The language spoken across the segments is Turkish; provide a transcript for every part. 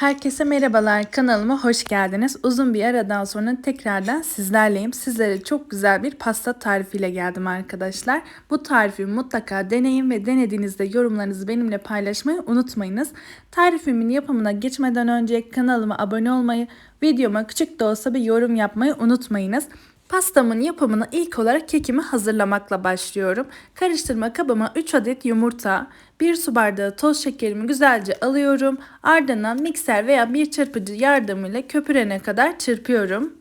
Herkese merhabalar kanalıma hoş geldiniz. Uzun bir aradan sonra tekrardan sizlerleyim. Sizlere çok güzel bir pasta tarifiyle geldim arkadaşlar. Bu tarifi mutlaka deneyin ve denediğinizde yorumlarınızı benimle paylaşmayı unutmayınız. Tarifimin yapımına geçmeden önce kanalıma abone olmayı, videoma küçük de olsa bir yorum yapmayı unutmayınız. Pastamın yapımına ilk olarak kekimi hazırlamakla başlıyorum. Karıştırma kabıma 3 adet yumurta, 1 su bardağı toz şekerimi güzelce alıyorum. Ardından mikser veya bir çırpıcı yardımıyla köpürene kadar çırpıyorum.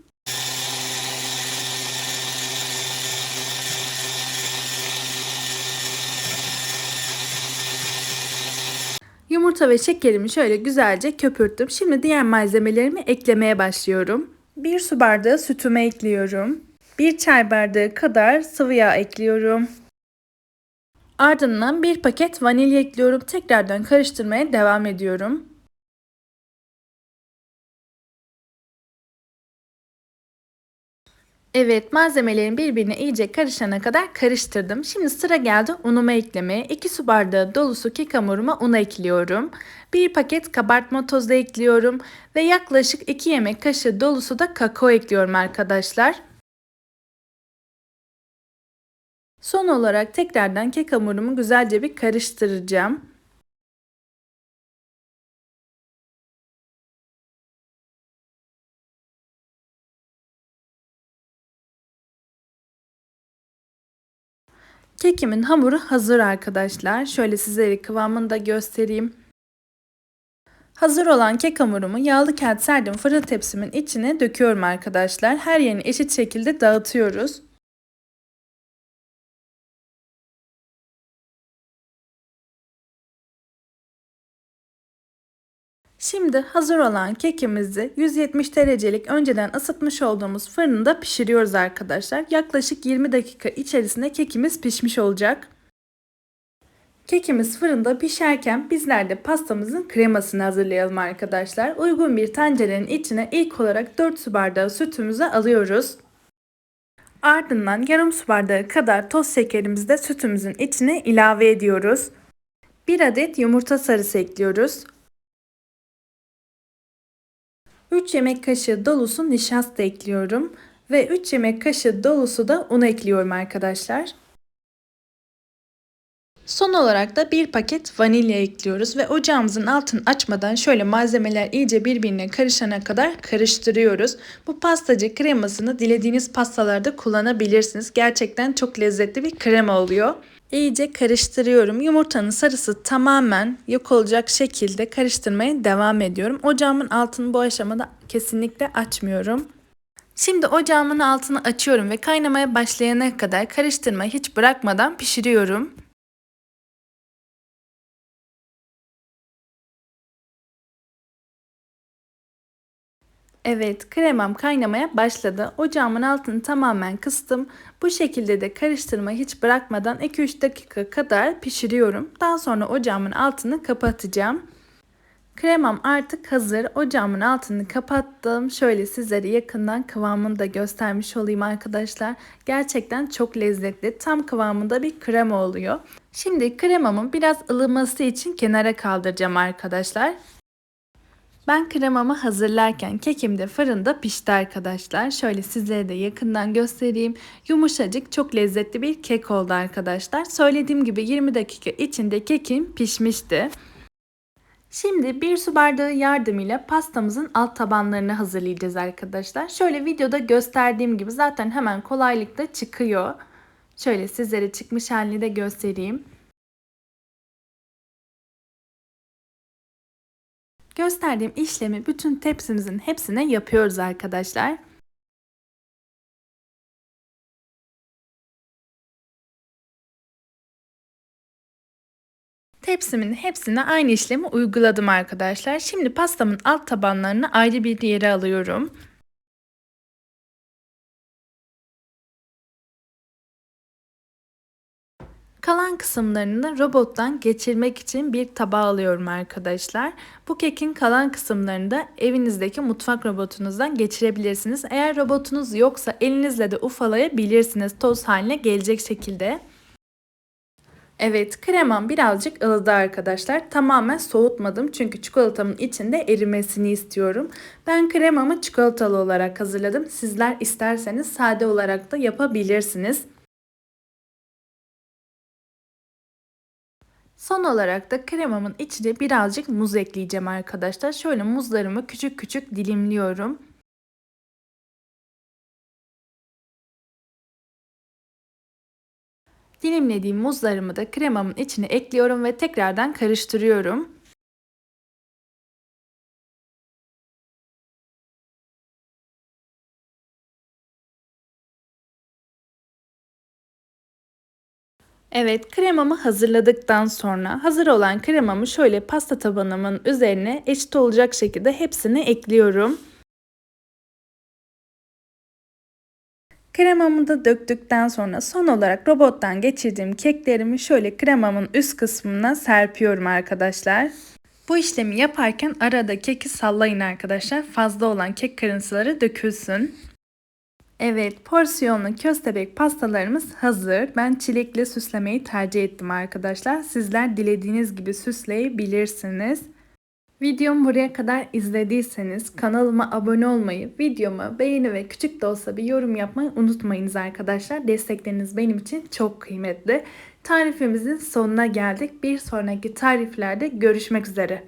Yumurta ve şekerimi şöyle güzelce köpürttüm. Şimdi diğer malzemelerimi eklemeye başlıyorum. 1 su bardağı sütümü ekliyorum. 1 çay bardağı kadar sıvı yağ ekliyorum. Ardından bir paket vanilya ekliyorum. Tekrardan karıştırmaya devam ediyorum. Evet malzemelerin birbirine iyice karışana kadar karıştırdım. Şimdi sıra geldi unumu eklemeye. 2 su bardağı dolusu kek hamuruma un ekliyorum. 1 paket kabartma tozu ekliyorum. Ve yaklaşık 2 yemek kaşığı dolusu da kakao ekliyorum arkadaşlar. Son olarak tekrardan kek hamurumu güzelce bir karıştıracağım. Kekimin hamuru hazır arkadaşlar. Şöyle sizlere kıvamını da göstereyim. Hazır olan kek hamurumu yağlı kağıt serdim fırın tepsimin içine döküyorum arkadaşlar. Her yerini eşit şekilde dağıtıyoruz. Şimdi hazır olan kekimizi 170 derecelik önceden ısıtmış olduğumuz fırında pişiriyoruz arkadaşlar. Yaklaşık 20 dakika içerisinde kekimiz pişmiş olacak. Kekimiz fırında pişerken bizler de pastamızın kremasını hazırlayalım arkadaşlar. Uygun bir tencerenin içine ilk olarak 4 su bardağı sütümüzü alıyoruz. Ardından yarım su bardağı kadar toz şekerimizi de sütümüzün içine ilave ediyoruz. 1 adet yumurta sarısı ekliyoruz. 3 yemek kaşığı dolusu nişasta ekliyorum ve 3 yemek kaşığı dolusu da un ekliyorum arkadaşlar. Son olarak da bir paket vanilya ekliyoruz ve ocağımızın altını açmadan şöyle malzemeler iyice birbirine karışana kadar karıştırıyoruz. Bu pastacı kremasını dilediğiniz pastalarda kullanabilirsiniz. Gerçekten çok lezzetli bir krema oluyor. İyice karıştırıyorum. Yumurtanın sarısı tamamen yok olacak şekilde karıştırmaya devam ediyorum. Ocağımın altını bu aşamada kesinlikle açmıyorum. Şimdi ocağımın altını açıyorum ve kaynamaya başlayana kadar karıştırmayı hiç bırakmadan pişiriyorum. Evet kremam kaynamaya başladı. Ocağımın altını tamamen kıstım. Bu şekilde de karıştırmayı hiç bırakmadan 2-3 dakika kadar pişiriyorum. Daha sonra ocağımın altını kapatacağım. Kremam artık hazır. Ocağımın altını kapattım. Şöyle sizlere yakından kıvamını da göstermiş olayım arkadaşlar. Gerçekten çok lezzetli. Tam kıvamında bir krema oluyor. Şimdi kremamın biraz ılıması için kenara kaldıracağım arkadaşlar. Ben kremamı hazırlarken kekim de fırında pişti arkadaşlar. Şöyle sizlere de yakından göstereyim. Yumuşacık çok lezzetli bir kek oldu arkadaşlar. Söylediğim gibi 20 dakika içinde kekim pişmişti. Şimdi bir su bardağı yardımıyla pastamızın alt tabanlarını hazırlayacağız arkadaşlar. Şöyle videoda gösterdiğim gibi zaten hemen kolaylıkla çıkıyor. Şöyle sizlere çıkmış halini de göstereyim. Gösterdiğim işlemi bütün tepsimizin hepsine yapıyoruz arkadaşlar. Tepsimin hepsine aynı işlemi uyguladım arkadaşlar. Şimdi pastamın alt tabanlarını ayrı bir yere alıyorum. Kalan kısımlarını robottan geçirmek için bir tabağa alıyorum arkadaşlar. Bu kekin kalan kısımlarını da evinizdeki mutfak robotunuzdan geçirebilirsiniz. Eğer robotunuz yoksa elinizle de ufalayabilirsiniz toz haline gelecek şekilde. Evet kremam birazcık ılıdı arkadaşlar. Tamamen soğutmadım çünkü çikolatamın içinde erimesini istiyorum. Ben kremamı çikolatalı olarak hazırladım. Sizler isterseniz sade olarak da yapabilirsiniz. Son olarak da kremamın içine birazcık muz ekleyeceğim arkadaşlar. Şöyle muzlarımı küçük küçük dilimliyorum. Dilimlediğim muzlarımı da kremamın içine ekliyorum ve tekrardan karıştırıyorum. Evet kremamı hazırladıktan sonra hazır olan kremamı şöyle pasta tabanımın üzerine eşit olacak şekilde hepsini ekliyorum. Kremamı da döktükten sonra son olarak robottan geçirdiğim keklerimi şöyle kremamın üst kısmına serpiyorum arkadaşlar. Bu işlemi yaparken arada keki sallayın arkadaşlar. Fazla olan kek kırıntıları dökülsün. Evet, porsiyonlu köstebek pastalarımız hazır. Ben çilekle süslemeyi tercih ettim arkadaşlar. Sizler dilediğiniz gibi süsleyebilirsiniz. Videomu buraya kadar izlediyseniz kanalıma abone olmayı, videoma beğeni ve küçük de olsa bir yorum yapmayı unutmayınız arkadaşlar. Destekleriniz benim için çok kıymetli. Tarifimizin sonuna geldik. Bir sonraki tariflerde görüşmek üzere.